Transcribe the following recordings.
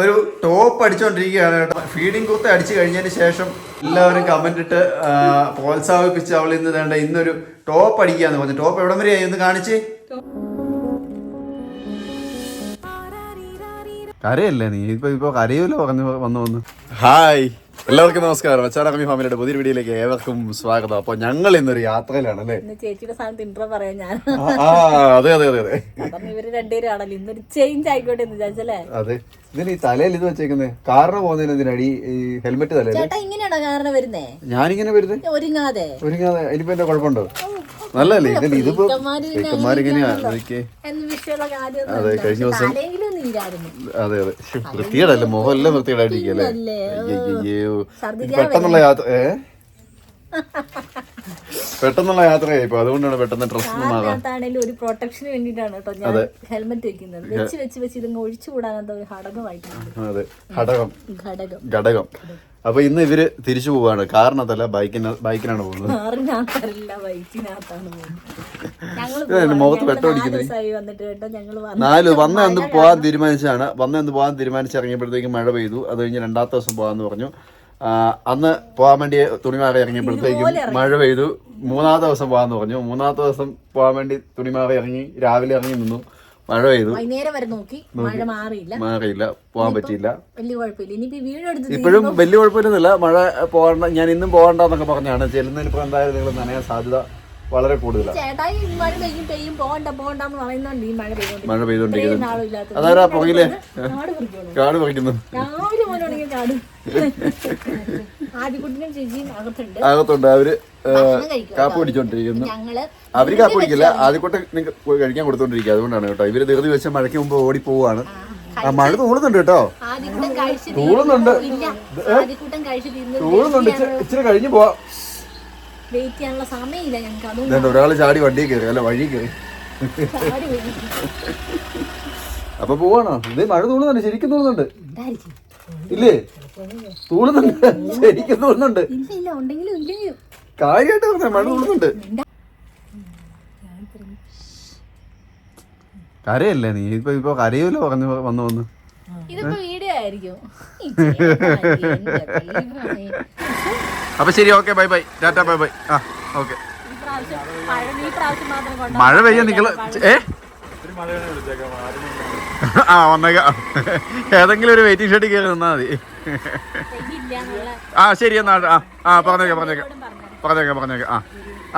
ഒരു ടോപ്പ് അടിച്ചുകൊണ്ടിരിക്കുകയാണ് കേട്ടോ. ഫീഡിംഗ് കുത്ത് അടിച്ചു കഴിഞ്ഞതിന് ശേഷം എല്ലാവരും കമന്റ് ഇട്ട് പ്രോത്സാഹിപ്പിച്ച് അവൾ ഇന്ന് വേണ്ട ഇന്നൊരു ടോപ്പ് അടിക്കാന്ന് പറഞ്ഞു. ടോപ്പ് എവിടം വരെയായി ഒന്ന് കാണിച്ച്. കരയല്ലേ നീ? ഇപ്പൊ ഇപ്പൊ കരയൂല? പറഞ്ഞു വന്നു വന്നു. ഹായ് എല്ലാവർക്കും നമസ്കാരം. അച്ചാറമ്മി ഫാമിലിയുടെ പുതിയ വീഡിയോയിലേക്ക് ഏവർക്കും സ്വാഗതം. അപ്പൊ ഞങ്ങൾ ഇന്നൊരു യാത്രയിലാണ് അല്ലേ? ചേച്ചിയുടെ സ്ഥാനത്ത് ഇൻട്രോ പറയാൻ ഞാൻ. ആ അതെ അതെ അതെ അതെ. ഇവർ ഇന്നൊരു ചേഞ്ച് ആയിക്കോട്ടെ എന്ന് വിചാരിച്ചല്ലേ? അതെ. ഇതിന് ഈ തലയിൽ ഇത് വെച്ചേക്കുന്നത് കാറിന് പോകുന്നതിന് എന്തിനടി ഈ ഹെൽമെറ്റ് തലയിൽ? ചേട്ടാ ഇങ്ങനെയാണോ കാരണം വരുന്നേ? ഞാനിങ്ങനെ വരുന്നത് ഒരുങ്ങാതെ ഒരുങ്ങാതെ ഇനിയിപ്പോ എന്റെ കുഴപ്പമുണ്ടോ? നല്ലല്ലേ ഇതിന് ഇതിപ്പോ അതെ കഴിഞ്ഞ ദിവസം അതെ അതെ. വൃത്തികേടല്ലേ? മുഖം എല്ലാം വൃത്തികേടായിട്ടിരിക്കല്ലേ? അയ്യോ പെട്ടെന്നുള്ള യാത്ര ഏ? പെട്ടെന്നുള്ള യാത്രയായി ഇപ്പൊ. അതുകൊണ്ടാണ് പെട്ടെന്ന് ഡ്രസ് ഒരു പ്രൊട്ടക്ഷന് വേണ്ടിയിട്ടാണ് കേട്ടോ ഞാൻ ഹെൽമെറ്റ് വെക്കുന്നത്. വെച്ച് വെച്ച് വെച്ച് ഇതങ്ങ് ഒഴിച്ചു ഒരു ഘടകമായിട്ടുണ്ട്. അതെ. ഘടകം. ഘടകം. ഘടകം. അപ്പൊ ഇന്ന് ഇവർ തിരിച്ചു പോവാണ്. കാറിനകത്തല്ല ബൈക്കിന് ബൈക്കിനാണ് പോകുന്നത്. കാറിനകത്തല്ല മുഖത്ത് ഞങ്ങൾ വെട്ടം നാല് വന്ന് എന്ന് പോകാൻ തീരുമാനിച്ചാണ് വന്ന എന്ന് പോകാൻ തീരുമാനിച്ചിറങ്ങിയപ്പോഴത്തേക്കും മഴ പെയ്തു. അത് കഴിഞ്ഞ് രണ്ടാമത്തെ ദിവസം പോകാന്ന് പറഞ്ഞു. അന്ന് പോകാൻ വേണ്ടി തുണിമാറി ഇറങ്ങിയപ്പോഴത്തേക്കും മഴ പെയ്തു. മൂന്നാമത്തെ ദിവസം പോകാന്ന് പറഞ്ഞു. മൂന്നാമത്തെ ദിവസം പോകാൻ വേണ്ടി തുണിമാറി ഇറങ്ങി രാവിലെ ഇറങ്ങി നിന്നു. മഴ പെയ്തു. വൈകുന്നേരം വരെ നോക്കി. മഴ മാറിയില്ല. മാറിയില്ല. പോകാൻ പറ്റിയില്ല. വലിയ കുഴപ്പമില്ല. ഇനിയിപ്പോ വീട് എടുത്ത് ഇപ്പോഴും വലിയ കുഴപ്പമില്ലെന്നില്ല മഴ പോകണ്ട ഞാൻ ഇന്നും പോകണ്ടെന്നൊക്കെ പറഞ്ഞാണ്. ചെല്ലുന്നതിന് ഇപ്പൊ എന്തായാലും നിങ്ങൾ നനയാൻ സാധ്യത വളരെ കൂടുതലാണ് ചേട്ടായി ഈ മഴ പെയ്യും പെയ്യും പോകണ്ട പോകണ്ടെന്ന് പറയുന്നുണ്ട് ഈ മഴ മഴ അതാരാ കാട് പറിക്കുന്നു. രാവിലെ കാട് ആദ്യക്കുട്ടിനും ചേച്ചിയും അകത്തുണ്ട്. അകത്തുണ്ട്. അവർ കാപ്പ് പിടിച്ചോണ്ടിരിക്കുന്നു അവർ കാപ്പ് പിടിക്കില്ല ആദ്യക്കൂട്ട് നിങ്ങൾക്ക് പോയി കഴിക്കാൻ കൊടുത്തോണ്ടിരിക്കുക അതുകൊണ്ടാണ് കേട്ടോ. ഇവർ ധൃതി വെച്ച മഴയ്ക്ക് മുമ്പ് ഓടി പോവാണ് ആ മഴ തൂളുന്നുണ്ട് കേട്ടോ. തൂളുന്നുണ്ട്. തൂളുന്നുണ്ട്. ഇച്ചിരി കഴിഞ്ഞ് പോവാം. വെയിറ്റ് ചെയ്യാനുള്ള സമയമില്ല ഞങ്ങൾക്ക്. അതുകൊണ്ട് ഒരാൾ ചാടി വണ്ടി കയറി അല്ല വഴി കയറി. അപ്പൊ പോവാണോ? ഇത് മഴ തൂളുന്നുണ്ട് ശരിക്കും തൂളുന്നുണ്ട്. ഇല്ലേ? തൂളുന്നുണ്ട് ശരിക്കും തൂളുന്നുണ്ട്. കാര്യമായിട്ട് പറഞ്ഞ മഴ തൂളുന്നുണ്ട്. കരയല്ലേ നീ? ഇപ്പൊ ഇപ്പൊ കരയൂലോ പറഞ്ഞു വന്നു വന്ന്? ഇതിപ്പോ ആയിരിക്കും. അപ്പൊ ശരി okay bye bye tata bye bye ആ ഓക്കെ. മഴ പെയ്യ നിങ്ങൾ ഏ? ആ വന്നേക്കാം. ഏതെങ്കിലും ഒരു വെയിറ്റിംഗ് ഷെഡിൽ കയറി നിന്നാ മതി. ആ ശരി എന്നാ ആ ആ പറഞ്ഞേക്കാം പറഞ്ഞേക്കാം. പറഞ്ഞേക്കാം. പറഞ്ഞേക്കാം ആ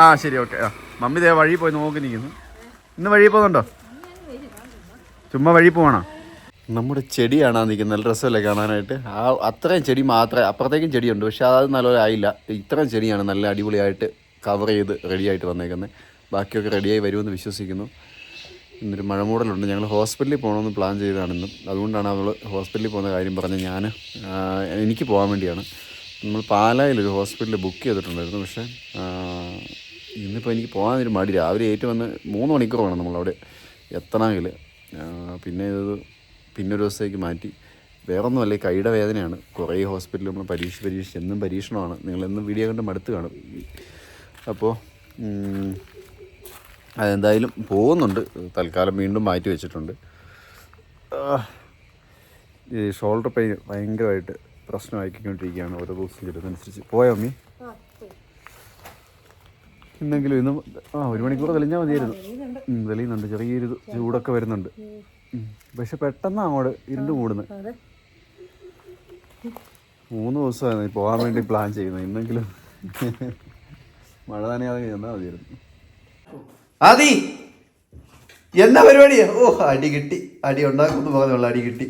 ആ ശരി ഓക്കെ ആ. മമ്മി ദേ വഴി പോയി നോക്കി നിൽക്കുന്നു ഇന്ന് വഴി പോകുന്നുണ്ടോ? ചുമ്മാ വഴി പോവാണോ? നമ്മുടെ ചെടിയാണ് നിൽക്കുന്നത്. നല്ല രസമല്ലേ കാണാനായിട്ട്? ആ അത്രയും ചെടി മാത്രമേ അപ്പുറത്തേക്കും ചെടിയുണ്ട്. പക്ഷെ അത് നല്ലപോലെ ആയില്ല. ഇത്രയും ചെടിയാണ് നല്ല അടിപൊളിയായിട്ട് കവർ ചെയ്ത് റെഡിയായിട്ട് വന്നേക്കുന്നത്. ബാക്കിയൊക്കെ റെഡിയായി വരുമെന്ന് വിശ്വസിക്കുന്നു. ഇന്നൊരു മഴമൂടലുണ്ട് ഞങ്ങൾ ഹോസ്പിറ്റലിൽ പോകണമെന്ന് പ്ലാൻ ചെയ്തതാണ് ഇന്നും. അതുകൊണ്ടാണ് അവൾ ഹോസ്പിറ്റലിൽ പോകുന്ന കാര്യം പറഞ്ഞ് ഞാൻ എനിക്ക് പോകാൻ വേണ്ടിയാണ്. നമ്മൾ പാലായിലൊരു ഹോസ്പിറ്റലിൽ ബുക്ക് ചെയ്തിട്ടുണ്ടായിരുന്നു. പക്ഷേ ഇന്നിപ്പോൾ എനിക്ക് പോകാനൊരു മടി. രാവിലെ ഏറ്റവും വന്ന് മൂന്ന് മണിക്കൂർ വേണം നമ്മളവിടെ എത്തണമെങ്കിൽ. പിന്നെ ഇത് പിന്നെ ഒരു ദിവസത്തേക്ക് മാറ്റി. വേറൊന്നുമല്ല ഈ കൈയുടെ വേദനയാണ്. കുറേ ഹോസ്പിറ്റലിൽ നമ്മൾ പരീക്ഷ പരീക്ഷ എന്നും പരീക്ഷണമാണ്. നിങ്ങളെന്നും വീഡിയോ കണ്ട് മടുത്ത് കാണും. അപ്പോൾ അതെന്തായാലും പോകുന്നുണ്ട്. തൽക്കാലം വീണ്ടും മാറ്റി വെച്ചിട്ടുണ്ട്. ഈ ഷോൾഡർ പെയിൻ ഭയങ്കരമായിട്ട് പ്രശ്നമാക്കിക്കൊണ്ടിരിക്കുകയാണ് ഓരോ ദിവസം ചെല്ലുന്നതനുസരിച്ച് പോയോ അമ്മി? എന്തെങ്കിലും ഇന്ന് ആ ഒരു മണിക്കൂർ തെളിഞ്ഞാൽ മതിയായിരുന്നു. തെളിയുന്നുണ്ട്. ചെറിയൊരു ചൂടൊക്കെ വരുന്നുണ്ട്. പക്ഷെ പെട്ടെന്ന് അങ്ങോട്ട് ഇരുണ്ട് കൂടുന്നത് മൂന്ന് ദിവസമായിരുന്നു പോകാൻ വേണ്ടി പ്ലാൻ ചെയ്യുന്നത് ഇന്നെങ്കിലും മഴ നനയാതെ ചെന്നാൽ മതിയായിരുന്നു. ആദി എന്താ പരിപാടിയാ ഓ അടി കിട്ടി. അടി ഉണ്ടാക്കുന്നു പോകുന്നുള്ള അടി കിട്ടി.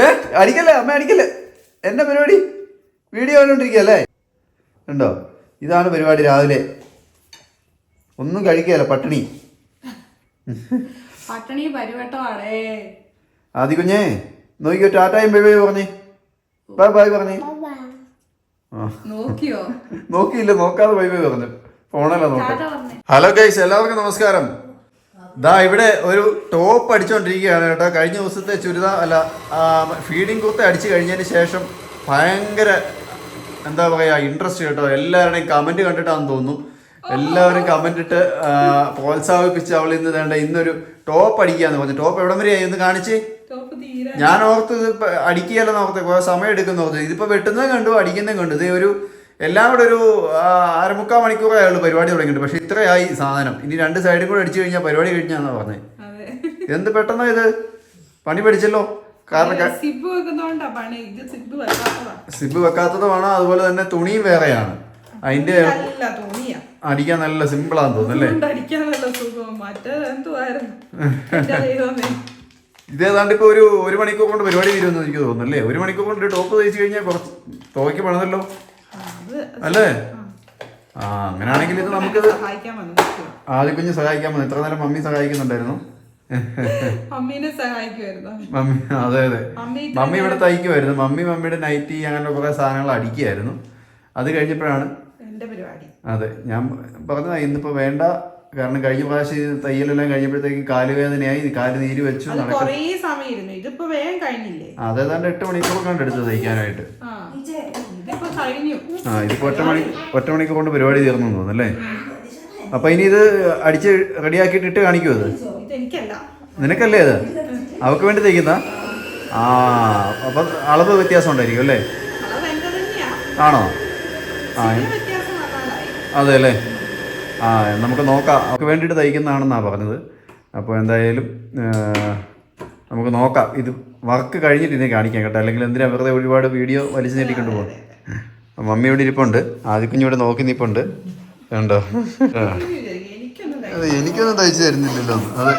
ഏ അടിക്കല്ലേ? അമ്മ അടിക്കല്ലേ? എന്നാ പരിപാടി? വീഡിയോ കണ്ടോണ്ടിരിക്കല്ലേ ഉണ്ടോ ഇതാണ് പരിപാടി രാവിലെ. ഒന്നും കഴിക്കുകയല്ല പട്ടിണി. പട്ടണി പരിവട്ടമാണേ. ആദ്യ കുഞ്ഞേ നോക്കിയോ ടാറ്റായും ബൈ ബൈ പറഞ്ഞേ. ബൈ ബൈ പറഞ്ഞേ. നോക്കിയോ? നോക്കിയില്ല നോക്കാതെ ബൈ ബൈ പറഞ്ഞു. ഫോണല്ല നോക്കാം. ഹലോ ഗൈസ് എല്ലാവർക്കും നമസ്കാരം. ദാ ഇവിടെ ഒരു ടോപ്പ് അടിച്ചുകൊണ്ടിരിക്കുകയാണ് കേട്ടോ. കഴിഞ്ഞ ദിവസത്തെ ചുരിദാർ അല്ല ഫീഡിങ് കുത്ത അടിച്ചു കഴിഞ്ഞതിന് ശേഷം ഭയങ്കര എന്താ പറയാ ഇൻട്രസ്റ്റ് കേട്ടോ. എല്ലാവരുടെയും കമന്റ് കണ്ടിട്ടാണെന്ന് തോന്നുന്നു. എല്ലാവരും കമന്റ് ഇട്ട് പ്രോത്സാഹിപ്പിച്ച് അവൾ ഇന്ന് വേണ്ട ഇന്നൊരു ടോപ്പ് അടിക്കാന്ന് പറഞ്ഞു. ടോപ്പ് എവിടം വരെയായി ഒന്ന് കാണിച്ച്. ഞാൻ ഓർത്ത് അടിക്കുകയല്ലെന്ന് ഓർത്ത് സമയം എടുക്കുന്ന. ഓർത്ത് ഇതിപ്പോ വെട്ടുന്നത് കണ്ടു അടിക്കുന്നതും കണ്ടു. ഇത് ഒരു എല്ലാം കൂടെ ഒരു അരമുക്കാൽ മണിക്കൂറേ ആയുള്ളൂ പരിപാടി തുടങ്ങിയിട്ട്. പക്ഷെ ഇത്രയായി സാധനം. ഇനി രണ്ട് സൈഡും കൂടെ അടിച്ചു കഴിഞ്ഞാൽ പരിപാടി കഴിഞ്ഞാന്നാ പറഞ്ഞത് എന്ത് പെട്ടെന്ന് ഇത്? പണി പഠിച്ചല്ലോ? കാരണം സിബ് വെക്കാത്തതുമാണ് അതുപോലെ തന്നെ തുണിയും വേറെയാണ്. അതിന്റെ നല്ല അടിക്കാൻ നല്ല സിമ്പിൾ ആണെന്ന് അതുകൊണ്ട് നല്ല സുഖം എന്തുവായിരുന്നു? ഇതേതാണ്ട് ഇപ്പൊ ഒരു ഒരു മണിക്കൂർ കൊണ്ട് പരിപാടി തീരുമെന്ന് എനിക്ക് തോന്നുന്നല്ലേ? ഒരു മണിക്കൂർ കൊണ്ട് ടോപ്പ് തയ്ച്ചു കഴിഞ്ഞാൽ കുറച്ച് തോക്കി പണതല്ലോ. അല്ലേ? ആ. അങ്ങനെയാണെങ്കിൽ ഇത് നമുക്ക് ആദ്യ കുഞ്ഞ് സഹായിക്കാൻ ഇത്ര നേരം മമ്മി സഹായിക്കുന്നുണ്ടായിരുന്നു. മമ്മീനെ സഹായിക്കുമായിരുന്നു മമ്മി അതെ അതെ. മമ്മി ഇവിടെ തയ്ക്കുമായിരുന്നു മമ്മി മമ്മിയുടെ നൈറ്റി അങ്ങനെ കുറെ സാധനങ്ങൾ അടിക്കുമായിരുന്നു അത് കഴിഞ്ഞപ്പോഴാണ് അതെ ഞാൻ പറഞ്ഞതാ ഇന്നിപ്പോ വേണ്ട. കാരണം കഴിഞ്ഞ പ്രാവശ്യം ഇത് തയ്യലെല്ലാം കഴിഞ്ഞപ്പോഴത്തേക്ക് കാലുവേദനയായി ഇത് കാൽ നീര് വെച്ചു അതേതാണ്ട് എട്ട് മണിക്കൂർ കണ്ട് എടുത്ത് തയ്ക്കാനായിട്ട്. ആ. ഇതിപ്പോ ഒറ്റ മണി ഒറ്റ മണിക്കൂർ കൊണ്ട് പരിപാടി തീർന്നു തോന്നുന്നു അല്ലേ? അപ്പൊ ഇനി ഇത് അടിച്ച് റെഡിയാക്കിയിട്ട് ഇട്ട് കാണിക്കുമോ അത് ഇതെനിക്കല്ല. നിനക്കല്ലേ അത് അവക്ക് വേണ്ടി തയ്ക്കുന്ന ആ അപ്പൊ അളവ് വ്യത്യാസം ഉണ്ടായിരിക്കും അല്ലേ? ആണോ? ആ അതെ അല്ലേ ആ നമുക്ക് നോക്കാം. അവർക്ക് വേണ്ടിയിട്ട് തയ്ക്കുന്നതാണെന്നാണ് പറഞ്ഞത്. അപ്പോൾ എന്തായാലും നമുക്ക് നോക്കാം. ഇത് വർക്ക് കഴിഞ്ഞിട്ട് ഇനി കാണിക്കാം കേട്ടോ. അല്ലെങ്കിൽ എന്തിനാ വെറുതെ ഒരുപാട് വീഡിയോ വലിച്ചു നീട്ടിക്കൊണ്ട് പോകും മമ്മി ഇവിടെ ഇരിപ്പുണ്ട്. ആദ്യക്കുഞ്ഞ് ഇവിടെ നോക്കി നിൽപ്പുണ്ട് കണ്ടോ? ആ. എനിക്കൊന്നും കഴി- അതെ എനിക്കൊന്നും തയ്ച്ചു തരുന്നില്ലല്ലോ. അതെ.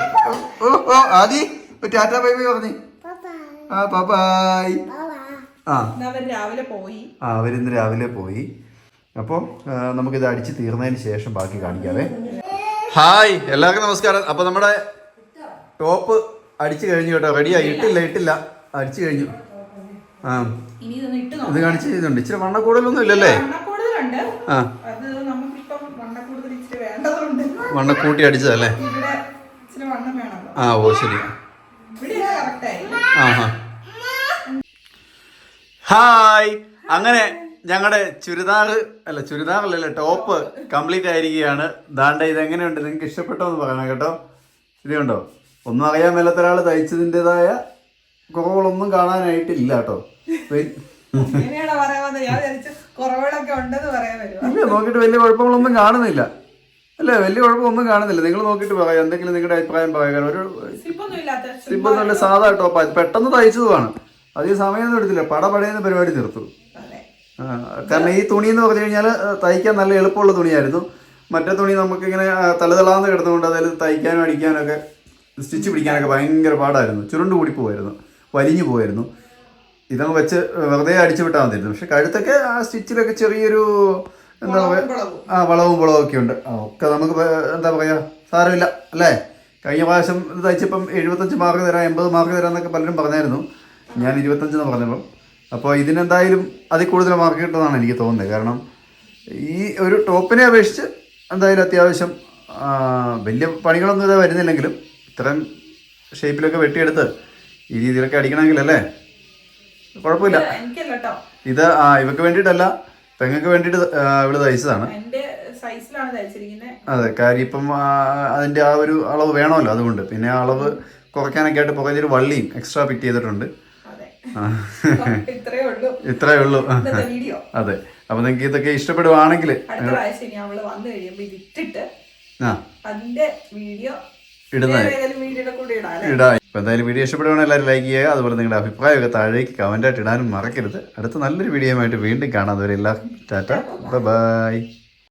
ഓ ഓ ആദി ടാറ്റാ ബൈ ബൈ പറഞ്ഞു. ആ ബൈ ആ. ഇന്ന് അവൻ രാവിലെ പോയി. അപ്പോൾ ഇത് അടിച്ച് തീർന്നതിന് ശേഷം ബാക്കി കാണിക്കാവേ. ഹായ് എല്ലാവർക്കും നമസ്കാരം. അപ്പോൾ നമ്മുടെ ടോപ്പ് അടിച്ചു കഴിഞ്ഞു കേട്ടോ. റെഡിയായി. ഇട്ടില്ല ഇട്ടില്ല. അടിച്ചു കഴിഞ്ഞു. ആ. ഇനി ഇതൊന്ന് ഇട്ട് ഇത് കാണിച്ച് ചെയ്തുണ്ട് ഇച്ചിരി വണ്ണ കൂടുതലൊന്നും ഇല്ലല്ലേ ആ. വണ്ണ കൂട്ടി അടിച്ചതല്ലേ? ആ ഓ ശരി. ആ ഹാ ഹായ്. അങ്ങനെ ഞങ്ങളുടെ ചുരിദാർ അല്ല ചുരിദാറല്ലല്ലേ ടോപ്പ് കംപ്ലീറ്റ് ആയിരിക്കുകയാണ്. ദാണ്ട ഇത് എങ്ങനെയുണ്ട് നിങ്ങൾക്ക് ഇഷ്ടപ്പെട്ടോ എന്ന് പറയണം കേട്ടോ. ഇതുണ്ടോ ഒന്നും അറിയാൻ മേലാത്ത ഒരാൾ തയ്ച്ചതിന്റെതായ കുറവുകളൊന്നും കാണാനായിട്ടില്ല കേട്ടോ. പറയാൻ പറയാൻ ഇല്ല നോക്കിയിട്ട് വലിയ കുഴപ്പങ്ങളൊന്നും കാണുന്നില്ല. അല്ല വലിയ കുഴപ്പമൊന്നും കാണുന്നില്ല. നിങ്ങൾ നോക്കിയിട്ട് പറയാം. എന്തെങ്കിലും നിങ്ങളുടെ അഭിപ്രായം പറയാം. ഒരു സിപ്പൊന്നും ഇല്ലാത്ത സിമ്പിൾ നല്ല സാധാ ടോപ്പ്. പെട്ടെന്ന് തയ്ച്ചതുമാണ്. അധികം സമയമൊന്നും എടുത്തില്ല. പട പടയുന്ന പരിപാടി ആ, കാരണം ഈ തുണി എന്ന് പറഞ്ഞു കഴിഞ്ഞാൽ തയ്ക്കാൻ നല്ല എളുപ്പമുള്ള തുണിയായിരുന്നു. മറ്റേ തുണി നമുക്കിങ്ങനെ തലതളാന്ന് കിടന്നുകൊണ്ട് അതായത് തയ്ക്കാനും അടിക്കാനൊക്കെ സ്റ്റിച്ച് പിടിക്കാനൊക്കെ ഭയങ്കര പാടായിരുന്നു. ചുരുണ്ട് കൂടി പോകുമായിരുന്നു വലിഞ്ഞു പോകുമായിരുന്നു ഇതങ്ങ് വെച്ച് വെറുതെ അടിച്ചു വിട്ടാൽ മതിയായിരുന്നു. പക്ഷെ കഴുത്തൊക്കെ ആ സ്റ്റിച്ചിലൊക്കെ ചെറിയൊരു എന്താ പറയുക. ആ വളവും. വളവും ഒക്കെ ഉണ്ട്. ആ, ഒക്കെ നമുക്ക് എന്താ പറയുക സാരമില്ല അല്ലേ? കഴിഞ്ഞ പ്രാവശ്യം തയ്ച്ചപ്പം എഴുപത്തഞ്ച് മാർക്ക് തരാം എൺപത് മാർക്ക് തരാം എന്നൊക്കെ പലരും പറഞ്ഞായിരുന്നു. ഞാൻ ഇരുപത്തഞ്ചെന്ന് പറഞ്ഞപ്പം. അപ്പോൾ ഇതിനെന്തായാലും അതിൽ കൂടുതൽ മാർക്ക് കിട്ടുന്നതാണ് എനിക്ക് തോന്നുന്നത്. കാരണം ഈ ഒരു ടോപ്പിനെ അപേക്ഷിച്ച് എന്തായാലും അത്യാവശ്യം വലിയ പണികളൊന്നും ഇതാ വരുന്നില്ലെങ്കിലും ഇത്രയും ഷേപ്പിലൊക്കെ വെട്ടിയെടുത്ത് ഈ രീതിയിലൊക്കെ അടിക്കണമെങ്കിൽ അല്ലേ? കുഴപ്പമില്ല. ഇത് ആ ഇവക്ക് വേണ്ടിയിട്ടല്ല പെങ്ങൾക്ക് വേണ്ടിയിട്ട് ഇവിടെ തയ്ച്ചതാണ്. അതെ കാര്യം ഇപ്പം അതിന്റെ ആ ഒരു അളവ് വേണമല്ലോ അതുകൊണ്ട്. പിന്നെ ആ അളവ് കുറയ്ക്കാനൊക്കെ ആയിട്ട് പുറകിലൊരു വള്ളിയും എക്സ്ട്രാ ഫിറ്റ് ചെയ്തിട്ടുണ്ട്. ഇത്രയേ ഉള്ളൂ. അതെ. അപ്പൊ നിങ്ങൾക്ക് ഇതൊക്കെ ഇഷ്ടപ്പെടുവാണെങ്കിൽ അതിന്റെ വീഡിയോ ഇപ്പം എന്തായാലും വീഡിയോ ഇഷ്ടപ്പെടുവാണെങ്കിൽ എല്ലാവരും ലൈക്ക് ചെയ്യുക. അതുപോലെ നിങ്ങളുടെ അഭിപ്രായമൊക്കെ താഴേക്ക് കമന്റ് ആയിട്ട് ഇടാനും മറക്കരുത്. അടുത്ത നല്ലൊരു വീഡിയോ ആയിട്ട് വീണ്ടും കാണാം. അതുവരെ എല്ലാ ടാറ്റ. ബൈ